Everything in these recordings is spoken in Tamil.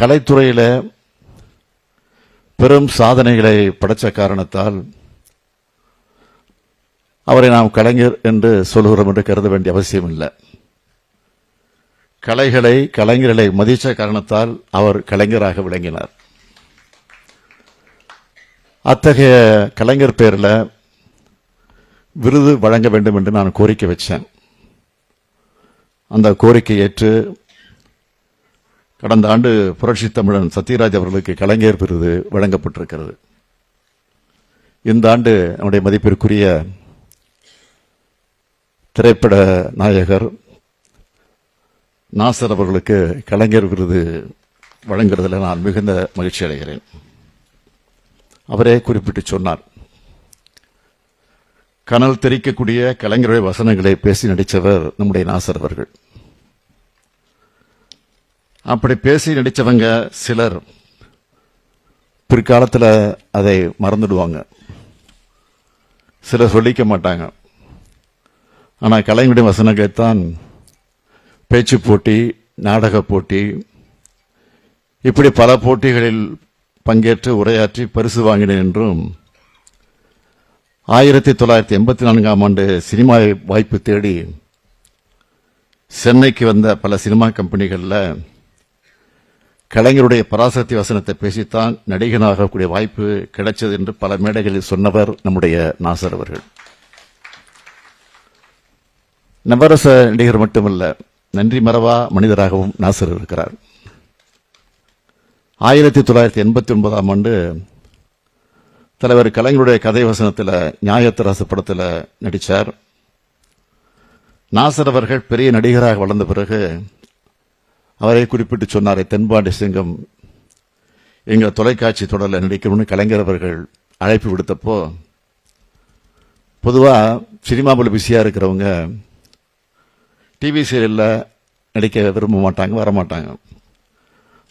கலைத்துறையில் பெரும் சாதனைகளை படைச்ச காரணத்தால் அவரை நாம் கலைஞர் என்று சொல்கிறோம் என்று கருத வேண்டிய அவசியம் இல்லை. கலைகளை கலைஞர்களை மதித்த காரணத்தால் அவர் கலைஞராக விளங்கினார். அத்தகைய கலைஞர் பேரில் விருது வழங்க வேண்டும் என்று நான் கோரிக்கை வச்சேன். அந்த கோரிக்கை ஏற்று கடந்த ஆண்டு புரட்சி தமிழன் சத்யராஜ் அவர்களுக்கு கலைஞர் விருது வழங்கப்பட்டிருக்கிறது. இந்த ஆண்டு நம்முடைய மதிப்பிற்குரிய திரைப்பட நாயகர் நாசர் அவர்களுக்கு கலைஞர் விருது வழங்குறதுல நான் மிகுந்த மகிழ்ச்சி அடைகிறேன். அவரே குறிப்பிட்டு சொன்னார் கனல் தெரிக்கக்கூடிய கலைஞருடைய வசனங்களை பேசி நடித்தவர் நம்முடைய நாசர் அவர்கள். அப்படி பேசி நடித்தவங்க சிலர் பிற்காலத்தில் அதை மறந்துடுவாங்க. சிலர் சொல்லிக்க மாட்டாங்க. ஆனால் கலைஞருடைய வசனங்களைத்தான் பேச்சு போட்டி நாடக போட்டி இப்படி பல போட்டிகளில் பங்கேற்று உரையாற்றி பரிசு வாங்கினேன் என்றும் ஆயிரத்தி தொள்ளாயிரத்தி எண்பத்தி நான்காம் ஆண்டு சினிமா வாய்ப்பு தேடி சென்னைக்கு வந்த பல சினிமா கம்பெனிகளில் கலைஞருடைய பராசக்தி வசனத்தை பேசித்தான் நடிகனாகக்கூடிய வாய்ப்பு கிடைச்சது என்று பல மேடைகளில் சொன்னவர் நம்முடைய நாசர் அவர்கள். நவரச நடிகர் மட்டுமல்ல நன்றி மறவா மனிதராகவும் நாசர் இருக்கிறார். ஆயிரத்தி தொள்ளாயிரத்தி எண்பத்தி ஒன்பதாம் ஆண்டு தலைவர் கலைஞருடைய கதை வசனத்தில் நியாயத்தரசு படத்தில் நடித்தார் நாசர் அவர்கள் பெரிய நடிகராக வளர்ந்த பிறகு அவரை குறிப்பிட்டு சொன்னாரே தென்பாண்டி சிங்கம் எங்கள் தொலைக்காட்சி தொடரில் நடிக்கணும்னு கலைஞர் அவர்கள் அழைப்பு விடுத்தப்போ பொதுவாக சினிமாவில் பிஸியாக இருக்கிறவங்க டிவி சீரியலில் நடிக்க விரும்ப மாட்டாங்க வரமாட்டாங்க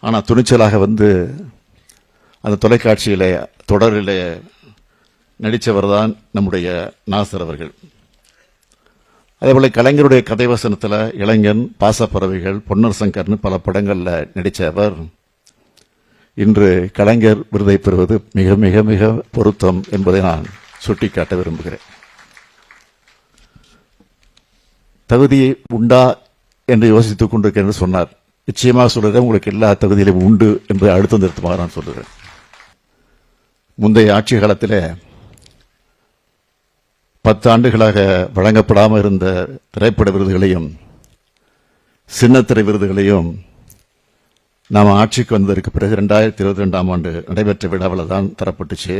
ஆனால் துணிச்சலாக வந்து அந்த தொலைக்காட்சியில் தொடரிலே நடித்தவர் தான் நம்முடைய நாசர் அவர்கள். அதேபோல கலைஞருடைய கதைவசனத்தில் இளைஞன் பாசப்பறவைகள் பொன்னர் சங்கர்னு பல படங்களில் நடித்த அவர். இன்று கலைஞர் விருதை பெறுவது மிக மிக மிக பொருத்தம் என்பதை நான் சுட்டிக்காட்ட விரும்புகிறேன். தகுதி உண்டா என்று யோசித்துக் கொண்டிருக்கிறேன் என்று சொன்னார். நிச்சயமாக சொல்கிறேன் உங்களுக்கு எல்லா தகுதியிலும் உண்டு என்பதை அழுத்தம் திருத்தமாக நான் சொல்கிறேன் முந்தைய ஆட்சி காலத்திலே பத்து ஆண்டுகளாக வழங்கப்படாமல் இருந்த திரைப்பட விருதுகளையும் சின்னத்திரை விருதுகளையும் நாம் ஆட்சிக்கு வந்ததற்கு பிறகு ரெண்டாயிரத்தி இருபத்தி ரெண்டாம் ஆண்டு நடைபெற்ற விழாவில் தான் தரப்பட்டுச்சு.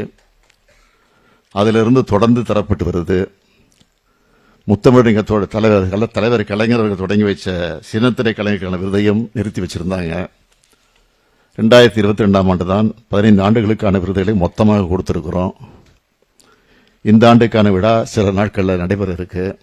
அதிலிருந்து தொடர்ந்து தரப்பட்டு வருது. முத்தமிழக தலைவர் தலைவர் கலைஞர்கள் தொடங்கி வச்ச சின்னத்திரை கலைஞர்களான விருதையும் நிறுத்தி வச்சிருந்தாங்க. ரெண்டாயிரத்தி இருபத்தி ரெண்டாம் ஆண்டு தான் பதினைந்து ஆண்டுகளுக்கான விருதுகளை மொத்தமாக கொடுத்துருக்குறோம். இந்த ஆண்டுக்கான விழா சில நாட்களில் நடைபெற இருக்குது